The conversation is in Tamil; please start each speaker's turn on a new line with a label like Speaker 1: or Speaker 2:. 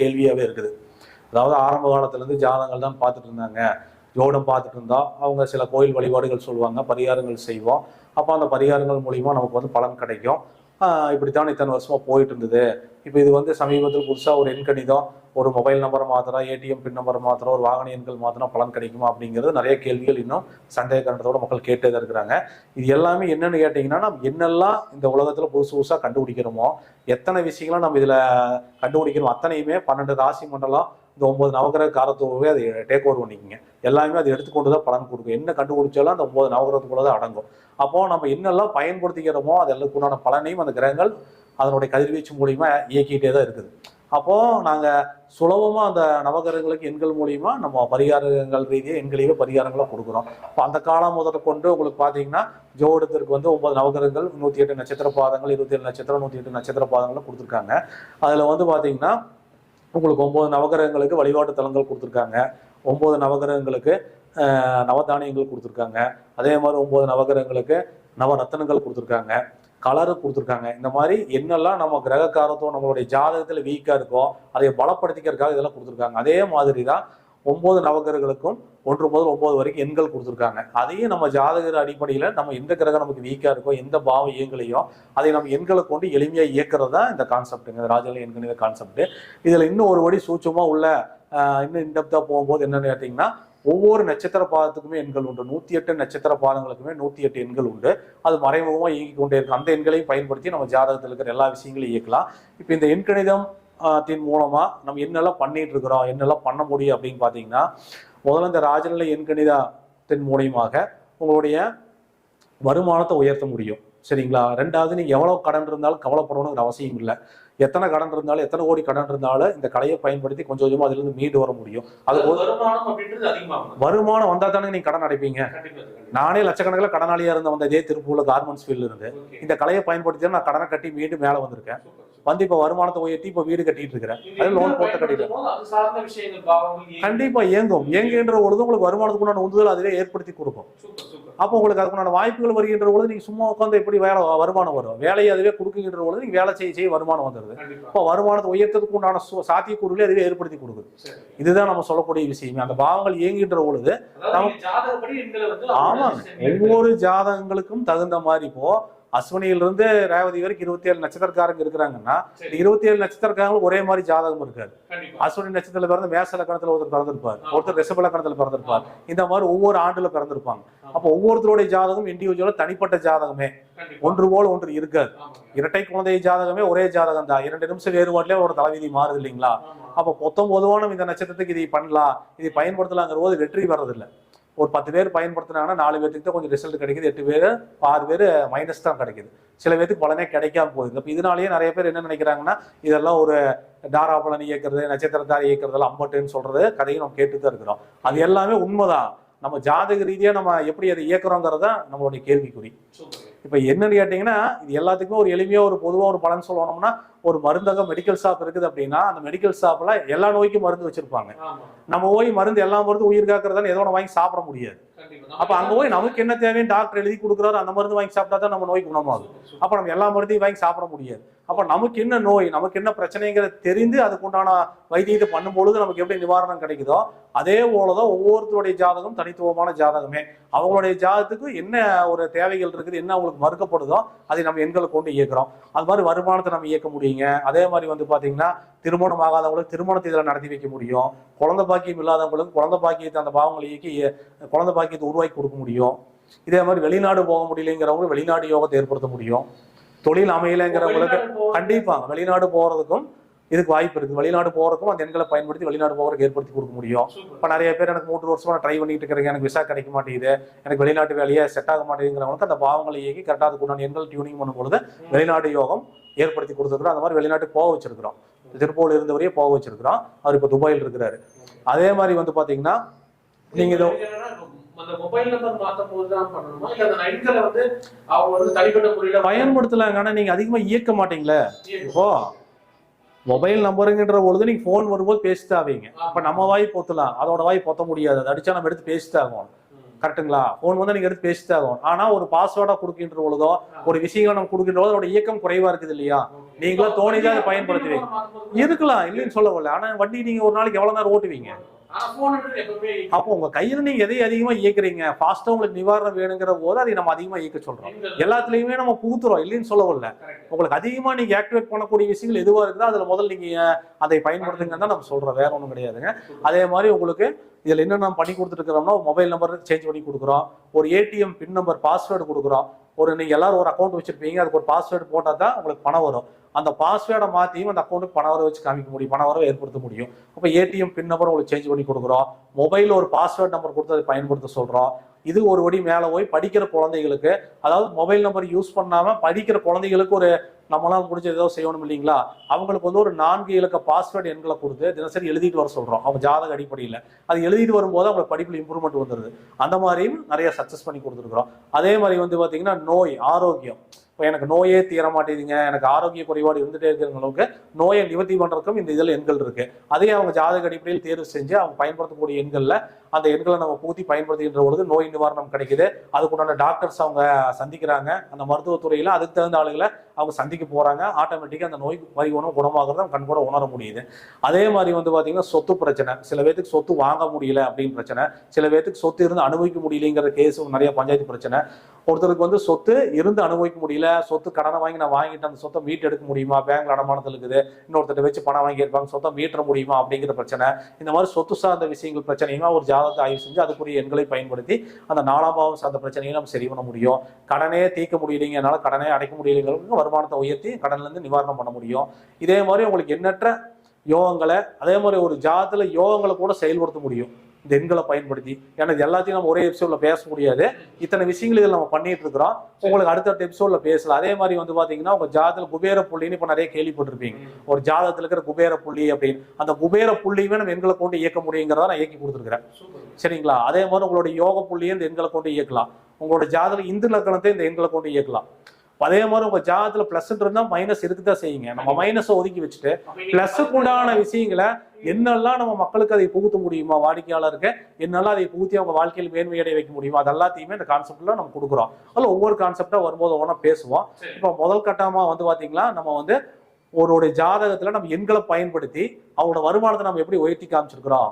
Speaker 1: கேள்வியாகவே இருக்குது. அதாவது ஆரம்ப காலத்துலேருந்து ஜாதகங்கள் தான் பார்த்துட்டு இருந்தாங்க. ஜோடம் பார்த்துட்டு இருந்தா அவங்க சில கோயில் வழிபாடுகள் சொல்லுவாங்க பரிகாரங்கள் செய்வோம். அப்போ அந்த பரிகாரங்கள் மூலிமா நமக்கு வந்து பலன் கிடைக்கும். இப்படித்தான் இத்தனை வருஷமா போயிட்டு இருந்தது இப்போ இது வந்து சமீபத்தில் புதுசாக ஒரு எண்கணிதம் ஒரு மொபைல் நம்பரை மாத்திரம் ஏடிஎம் பின் நம்பர் மாத்திரம் ஒரு வாகன எண்கள் மாத்திரம் பலன் கிடைக்குமா அப்படிங்கிறது நிறைய கேள்விகள் இன்னும் சந்தேக காரணத்தோட மக்கள் கேட்டே தான் இருக்கிறாங்க. இது எல்லாமே என்னன்னு கேட்டிங்கன்னா நம்ம என்னெல்லாம் இந்த உலகத்தில் புதுசு புதுசாக கண்டுபிடிக்கிறோமோ எத்தனை விஷயங்களும் நம்ம இதில் கண்டுபிடிக்கிறோம் அத்தனையுமே பன்னெண்டு ராசி மண்டலம் இந்த ஒன்பது நவகிரக காரத்துவவே அதை டேக் ஓவர் பண்ணிக்கோங்க. எல்லாமே அதை எடுத்துக்கொண்டு தான் பலன் கொடுக்கும். என்ன கண்டுபிடிச்சாலும் அந்த ஒன்பது நவகிரகத்துக்குள்ள தான் அடங்கும். அப்போது நம்ம என்னெல்லாம் பயன்படுத்திக்கிறோமோ அது எல்லாத்துக்குண்டான பலனையும் அந்த கிரகங்கள் அதனுடைய கதிர்வீச்சு மூலியமா இயக்கிட்டே தான் இருக்குது. அப்போது நாங்கள் சுலபமாக அந்த நவகிரகங்களுக்கு எண்கள் மூலியமா நம்ம பரிகாரங்கள் ரீதியாக எண்களையே பரிகாரங்களாக கொடுக்குறோம். இப்போ அந்த காலம் முதல்ல கொண்டு உங்களுக்கு பார்த்தீங்கன்னா ஜோடத்திற்கு வந்து ஒன்பது நவகிரகங்கள் நூற்றி எட்டு நட்சத்திர பாதங்கள் இருபத்தி ஏழு நட்சத்திரம் நூற்றி எட்டு நட்சத்திர பாதங்கள்லாம் கொடுத்துருக்காங்க. அதில் வந்து பார்த்தீங்கன்னா உங்களுக்கு ஒன்பது நவகிரகங்களுக்கு வழிபாட்டு தலங்கள் கொடுத்துருக்காங்க. ஒன்பது நவகிரகங்களுக்கு நவதானியங்கள் கொடுத்துருக்காங்க. அதே மாதிரி ஒன்பது நவகிரகங்களுக்கு நவரத்தனங்கள் கொடுத்துருக்காங்க. கலரு கொடுத்துருக்காங்க. இந்த மாதிரி என்னெல்லாம் நம்ம கிரகக்காரத்துவம் நம்மளுடைய ஜாதகத்தில் வீக்காக இருக்கோ அதை பலப்படுத்திக்கிறதுக்காக இதெல்லாம் கொடுத்துருக்காங்க. அதே மாதிரி தான் ஒன்பது நவகிரகங்களுக்கும் ஒன்று முதல் ஒன்பது வரைக்கும் எண்கள் கொடுத்துருக்காங்க. அதையும் நம்ம ஜாதகர் அடிப்படையில் நம்ம எந்த கிரகம் நமக்கு வீக்காக இருக்கோ எந்த பாவ இயங்கலையோ அதை நம்ம எண்களை கொண்டு எளிமையாக இயக்கிறது தான் இந்த கான்செப்ட்டுங்க. ராஜல எண்கணித கான்செப்ட் இதில் இன்னும் ஒரு வழி சூட்சமாக உள்ள இன்னும் இன்டெப்த்தாக போகும்போது என்னென்னு கேட்டிங்கன்னா ஒவ்வொரு நட்சத்திர பாதத்துக்குமே எண்கள் உண்டு. நூற்றி எட்டு நட்சத்திர பாதங்களுக்குமே நூற்றி எட்டு எண்கள் உண்டு. அது மறைமுகமாக இயங்கி கொண்டே இருக்கும். அந்த எண்களையும் பயன்படுத்தி நம்ம ஜாதகத்தில் இருக்கிற எல்லா விஷயங்களையும் இயக்கலாம். இப்போ இந்த எண்கணிதம் தின் மூலமா நம்ம என்னெல்லாம் பண்ணிட்டு இருக்கிறோம் என்னெல்லாம் பண்ண முடியும் அப்படின்னு பார்த்தீங்கன்னா முதல்ல இந்த ராஜநிலை எண்கணிதத்தின் மூலியமாக உங்களுடைய வருமானத்தை உயர்த்த முடியும். சரிங்களா? ரெண்டாவது நீங்க எவ்வளவு கடன் இருந்தாலும் கவலைப்படணுங்கிற அவசியம் இல்லை. எத்தனை கடன் இருந்தாலும் எத்தனை கோடி கடன் இருந்தாலும் இந்த கலையை பயன்படுத்தி கொஞ்சம் கொஞ்சமா அதுல இருந்து மீண்டு வர முடியும். அது
Speaker 2: வருமானம் அப்படின்றது அதிகமாகும்.
Speaker 1: வருமானம் வந்தா தானே நீங்க கடன் அடைப்பீங்க. நானே லட்சக்கணக்கில் கடனாளியா இருந்த வந்த இதே திருப்பூர்ல கார்மெண்ட்ஸ் ஃபீல்டு இருந்து. இந்த கலையை பயன்படுத்தி நான் கடனை கட்டி மீண்டு மேல வந்திருக்கேன். வந்து இப்ப வருமானத்தை உயர்த்தி இப்ப வீடு கட்டிட்டு இருக்கிறேன் அது
Speaker 2: எண்களை
Speaker 1: போட்டு கட்டிட்டு. கண்டிப்பா இயங்கும் இயங்குகின்ற பொழுது உங்களுக்கு வருமானத்துக்குண்டான உந்துதல் அதுவே ஏற்படுத்தி கொடுக்கும். அப்போ உங்களுக்கு அதுக்குண்டான வாய்ப்புகள் வருகின்ற பொழுது நீங்க சும்மா உட்காந்து எப்படி வேலை வருமானம் வரும் வேலையை அதுவே கொடுக்குகின்ற பொழுது நீங்க வேலை செய்ய செய்ய வருமானம் வந்துடுது
Speaker 2: கண்டிப்பா.
Speaker 1: அப்போ வருமானத்தை உயர்த்ததுக்கு உண்டான சாத்தியக்கூறுகளை அதுவே ஏற்படுத்தி கொடுக்குது. இதுதான் நம்ம சொல்லக்கூடிய விஷயமே அந்த பாவங்கள் இயங்குகின்ற பொழுது ஆமாங்க ஒவ்வொரு ஜாதகங்களுக்கும் தகுந்த மாதிரி இப்போ அஸ்வினியிலிருந்து ரேவதி வரைக்கும் இருபத்தி ஏழு நட்சத்திரக்காரங்க இருக்கிறாங்கன்னா. இருபத்தி ஏழு நட்சத்திரக்காரங்களும் ஒரே மாதிரி ஜாதகம் இருக்காது. அஸ்வினி நட்சத்திரத்துல பிறந்து மேச லக்கணத்துல ஒருத்தர் பிறந்திருப்பார். ஒருத்தர் ரிஷப லக்கணத்துல பிறந்திருப்பார். இந்த மாதிரி ஒவ்வொரு ஆண்டுல பிறந்திருப்பாங்க. அப்போ ஒவ்வொருத்தருடைய ஜாதகம் இண்டிவிஜுவலா தனிப்பட்ட ஜாதகமே. ஒன்று போல ஒன்று இருக்காது. இரட்டை குழந்தை ஜாதகமே ஒரே ஜாதகம் தான். இரண்டு நிமிஷம் வேறுபாட்டிலே ஒரு தலைவிதி மாறுது இல்லைங்களா. அப்போ மொத்தம் பொதுவான இந்த நட்சத்திரத்துக்கு இதை பண்ணலாம். இதை பயன்படுத்தலாங்கிற போது வெற்றி வர்றதில்ல. ஒரு பத்து பேர் பயன்படுத்தினாங்கன்னா நாலு பேர்த்துக்கு தான் கொஞ்சம் ரிசல்ட் கிடைக்குது எட்டு பேர் ஆறு பேர் மைனஸ் தான் கிடைக்குது. சில பேர்த்துக்கு பலனே கிடைக்காம போகுது. அப்போ இதனாலேயே நிறைய பேர் என்ன நினைக்கிறாங்கன்னா இதெல்லாம் ஒரு தாராபலன் இயக்கிறது நட்சத்திரத்தார் இயக்கிறதெல்லாம் அம்பட்டுன்னு சொல்றது கதையும் நம்ம கேட்டு தான் இருக்கிறோம். அது எல்லாமே உண்மைதான். நம்ம ஜாதக ரீதியாக நம்ம எப்படி அதை இயக்குறோங்கிறது தான் நம்மளுடைய கேள்விக்குறி. இப்போ என்னன்னு கேட்டிங்கன்னா இது எல்லாத்துக்குமே ஒரு எளிமையா ஒரு பொதுவா ஒரு பலன் சொல்லணும்னா ஒரு மருந்தகம் மெடிக்கல் ஷாப் இருக்குது அப்படின்னா அந்த மெடிக்கல் ஷாப்ல எல்லா நோய்க்கும் மருந்து வச்சிருப்பாங்க. நம்ம போய் மருந்து எல்லா மருந்து உயிர் காக்கிறதால ஏதோ ஒன்று வாங்கி சாப்பிட முடியாது. அப்ப அங்க போய் நமக்கு என்ன தேவைன்னு டாக்டர் எழுதி கொடுக்குறாரு அந்த மருந்து வாங்கி சாப்பிட்டா தான் நம்ம நோய் குணமாகும். அப்ப நம்ம எல்லா மருந்தையும் வாங்கி சாப்பிட முடியாது அப்ப நமக்கு என்ன நோய் நமக்கு என்ன பிரச்சனைங்கிறத தெரிந்து அதுக்கு உண்டான வைத்தியத்தை பண்ணும்பொழுது நமக்கு எப்படி நிவாரணம் கிடைக்குதோ அதே போலதான் ஒவ்வொருத்தருடைய ஜாதகம் தனித்துவமான ஜாதகமே அவங்களுடைய ஜாதகத்துக்கு என்ன ஒரு தேவைகள் இருக்குது என்ன அவங்களுக்கு மறுக்கப்படுதோ அதை நம்ம எண்களை கொண்டு இயக்குறோம். அது மாதிரி வருமானத்தை நம்ம இயக்க முடியுங்க. அதே மாதிரி வந்து பாத்தீங்கன்னா திருமணம் ஆகாதவங்களுக்கு திருமணத்தை இதில் நடத்தி வைக்க முடியும். குழந்தை பாக்கியம் இல்லாதவங்களுக்கு குழந்தை பாக்கியத்தை அந்த பாவங்களை இயக்கி குழந்தை பாக்கியத்தை உருவாக்கி கொடுக்க முடியும். இதே மாதிரி வெளிநாடு போக முடியலைங்கிறவங்களுக்கு வெளிநாடு யோகத்தை ஏற்படுத்த முடியும். தொழில் அமையலைங்கிறவங்களுக்கு
Speaker 2: வெளிநாடு போறது-
Speaker 1: கண்டிப்பா வெளிநாடு போறதுக்கும் இதுக்கு வாய்ப்பு இருக்கு வெளிநாடு போறதுக்கும் அந்த எண்களை பயன்படுத்தி வெளிநாடு போகிறதுக்கு ஏற்படுத்தி கொடுக்க முடியும். இப்போ நிறைய பேர் எனக்கு மூன்று வருஷமா ட்ரை பண்ணிட்டு இருக்கிறேன். எனக்கு விசா கிடைக்க மாட்டேங்குது. எனக்கு வெளிநாட்டு வேலையே செட் ஆக மாட்டேங்குங்கிறவங்களுக்கு அந்த பாவங்களை இயக்கி கரெக்டாக அதுக்குண்டான எண்கள் டியூனிங் பண்ணும்பொழுது வெளிநாட்டு யோகம் ஏற்படுத்தி கொடுத்துருக்குறோம். அந்த மாதிரி வெளிநாட்டுக்கு போக வச்சிருக்கிறோம். திருப்பூர்ல இருந்தவரையே போக வச்சிருக்கிறோம். அவர் இப்போ துபாயில் இருக்கிறாரு. அதே மாதிரி வந்து பாத்தீங்கன்னா நீங்க இதோ பயன்படுத்தலாங்க. ஆனா நீங்க அதிகமா இயக்க மாட்டீங்களே. இப்போ மொபைல் நம்பருங்கிற பொழுது நீங்க ஃபோன் வரும்போது பேசிட்டாவீங்க அப்ப நம்ம வாய் பொத்தலாம். அதோட வாய் பொத்த முடியாது. அதை அடிச்சா நம்ம எடுத்து பேசிட்டாகும் கரெக்ட்டுங்களா? ஃபோன் வந்து நீங்க எடுத்து பேசித்தான் ஆகும் ஆனா ஒரு பாஸ்வேர்டா கொடுக்கின்ற பொழுதோ ஒரு விஷயங்களை நம்ம கொடுக்கின்ற பொழுது அதோட இயக்கம் குறைவா இருக்குது இல்லையா? நீங்களா தோணிதான் அதை பயன்படுத்துவீங்க. இருக்கலாம். இல்லைன்னு சொல்ல வரல. ஆனா வண்டி நீங்க ஒரு நாளைக்கு எவ்வளவு நேரம் ஓட்டுவீங்க? அப்போ உங்க கையில நீங்க எதை அதிகமா இயக்குறீங்க? ஃபாஸ்டா உங்களுக்கு நிவாரணம் வேணுங்கிற போது அதை நம்ம அதிகமா இயக்க சொல்றோம். எல்லாத்துலயுமே நம்ம புகுத்துறோம் இல்லைன்னு சொல்ல வரல
Speaker 2: Correct.
Speaker 1: உங்களுக்கு அதிகமா நீங்க ஆக்டிவேட் பண்ணக்கூடிய விஷயங்கள் எதுவா இருக்குதோ அதுல முதல்ல நீங்க அதை பயன்படுத்துங்கன்னு தான் நம்ம சொல்றோம். வேற ஒண்ணும் கிடையாதுங்க. அதே மாதிரி உங்களுக்கு இதுல என்ன நம்ம பண்ணி கொடுத்துருக்கிறோம்னா மொபைல் நம்பர் சேஞ்ச் பண்ணி கொடுக்குறோம். ஒரு ஏடிஎம் பின் நம்பர் பாஸ்வேர்டு கொடுக்குறோம். ஒரு நீங்க எல்லாரும் ஒரு அக்கௌண்ட் வச்சிருப்பீங்க. அதுக்கு ஒரு பாஸ்வேர்டு போட்டா தான் உங்களுக்கு பணம் வரும். அந்த பாஸ்வேர்டை மாற்றியும் அந்த அக்கௌண்ட்டுக்கு பண வர வச்சு காமிக்க முடியும். பண வரவை ஏற்படுத்த முடியும். அப்போ ஏடிஎம் பின் நம்பர் உங்களுக்கு சேஞ்ச் பண்ணி கொடுக்குறோம். மொபைல் ஒரு பாஸ்வேர்ட் நம்பர் கொடுத்து அதை பயன்படுத்த சொல்கிறோம் இது ஒரு வடி மேலே போய் படிக்கிற குழந்தைகளுக்கு அதாவது மொபைல் நம்பர் யூஸ் பண்ணாமல் படிக்கிற குழந்தைகளுக்கு ஒரு நம்மளால் முடிஞ்ச ஏதோ செய்யணும் இல்லைங்களா? அவங்களுக்கு வந்து ஒரு நான்கு இலக்க பாஸ்வேர்டு எண்களை கொடுத்து தினசரி எழுதிட்டு வர சொல்கிறோம் அவங்க ஜாதக அடிப்படையில். அது எழுதிட்டு வரும்போது அவங்க படிப்பில் இம்ப்ரூவ்மெண்ட் வந்துடுது அந்த மாதிரியும் நிறைய சக்ஸஸ் பண்ணி கொடுத்துருக்குறோம். அதே மாதிரி வந்து பார்த்தீங்கன்னா நோய் ஆரோக்கியம். இப்போ எனக்கு நோயே தீர எனக்கு ஆரோக்கிய குறைபாடு இருந்துட்டே இருக்கிறவங்களுக்கு நோயை நிவர்த்தி பண்ணுறதுக்கும் இந்த இதில் எண்கள் இருக்குது அதே அவங்க ஜாதக அடிப்படையில் தேர்வு செஞ்சு அவங்க பயன்படுத்தக்கூடிய எண்களில் அந்த எண்களை நம்ம பூத்தி பயன்படுத்துகின்ற பொழுது நோய் நிவாரணம் கிடைக்குது. அதுக்குண்டான டாக்டர்ஸ் அவங்க சந்திக்கிறாங்க. அந்த மருத்துவத்துறையில் அதுக்கு தகுந்த ஆளுகளை அவங்க சந்திக்க போகிறாங்க ஆட்டோமேட்டிக்காக அந்த நோய் பரிவனம் குணமாகிறத கண் கூட உணர முடியுது. அதே மாதிரி வந்து பார்த்திங்கன்னா சொத்து பிரச்சனை. சில பேர்த்துக்கு சொத்து வாங்க முடியல அப்படின்னு பிரச்சனை. சில பேத்துக்கு சொத்து இருந்து அனுபவிக்க முடியலைங்கிற கேஸும் நிறைய பஞ்சாயத்து பிரச்சனை. ஒருத்தருக்கு வந்து சொத்து இருந்து அனுபவிக்க முடியல இல்லை சொத்து கடனை வாங்கி நான் வாங்கிட்டு அந்த சொத்தை மீட்டு எடுக்க முடியுமா? பேங்க்ல அடமானத்தில் இருக்குது. இன்னொருத்தட்ட வச்சு பணம் வாங்கியிருப்பாங்க. சொத்தை மீட்டர முடியுமா? அப்படிங்கிற பிரச்சனை. இந்த மாதிரி சொத்து சார்ந்த விஷயங்கள் பிரச்சனையுமா ஒரு ஜாதகத்தை ஆய்வு செஞ்சு அதுக்குரிய எண்களை பயன்படுத்தி அந்த நாலாம் பாவம் சார்ந்த பிரச்சனையை நம்ம சரி பண்ண முடியும். கடனே தீர்க்க முடியலைங்க. என்னால் கடனே அடைக்க முடியலைங்கிறவங்க வருமானத்தை உயர்த்தி கடன்லேருந்து நிவாரணம் பண்ண முடியும். இதே மாதிரி உங்களுக்கு எண்ணற்ற யோகங்களை அதே மாதிரி ஒரு ஜாதத்தில் யோகங்களை கூட செயல்படுத்த முடியும். இந்த எண்களை பயன்படுத்தி. ஏன்னா இது எல்லாத்தையும் நம்ம ஒரே எபிசோட்ல பேச முடியாது. இத்தனை விஷயங்கள் இதில் நம்ம பண்ணிட்டு இருக்கிறோம். உங்களுக்கு அடுத்தடுத்த எபிசோட்ல பேசலாம். அதே மாதிரி வந்து பாத்தீங்கன்னா உங்க ஜாதத்துல குபேர புள்ளின்னு இப்ப நிறைய கேள்விப்பட்டிருப்பீங்க. ஒரு ஜாதத்துல இருக்கிற குபேர புள்ளி அப்படின்னு. அந்த குபேர புள்ளியுமே நம்ம எண்களை கொண்டு இயக்க முடியுங்கிறத நான் இயக்கி கொடுத்துருக்கிறேன். சரிங்களா? அதே மாதிரி உங்களோட யோக புள்ளியை இந்த எண்களை கொண்டு இயக்கலாம். உங்களோட ஜாதகம் இந்து லக்கணத்தை இந்த எண்களை கொண்டு இயக்கலாம். அதே மாதிரி உங்க ஜாதத்துல பிளஸ் இருந்தா மைனஸ் இருக்குதான் செய்யுங்க. நம்ம மைனஸ் ஒதுக்கி வச்சுட்டு பிளஸ்க்கு உண்டான விஷயங்களை என்னெல்லாம் நம்ம மக்களுக்கு அதை புகுத்த முடியுமா? வாடிக்கையாளருக்கு என்னெல்லாம் அதை புகுத்தி அவங்க வாழ்க்கையில் மேன்மையடைய வைக்க முடியுமா? அது எல்லாத்தையுமே இந்த கான்செப்ட்ல நம்ம கொடுக்குறோம். அதில் ஒவ்வொரு கான்செப்டா வரும்போது ஒவ்வொன்றா பேசுவோம். இப்போ முதல் கட்டமா வந்து பாத்தீங்களா நம்ம வந்து ஒருவருடைய ஜாதகத்துல நம்ம எண்களை பயன்படுத்தி அவங்களோட வருமானத்தை நம்ம எப்படி உயர்த்தி காமிச்சிருக்கிறோம்?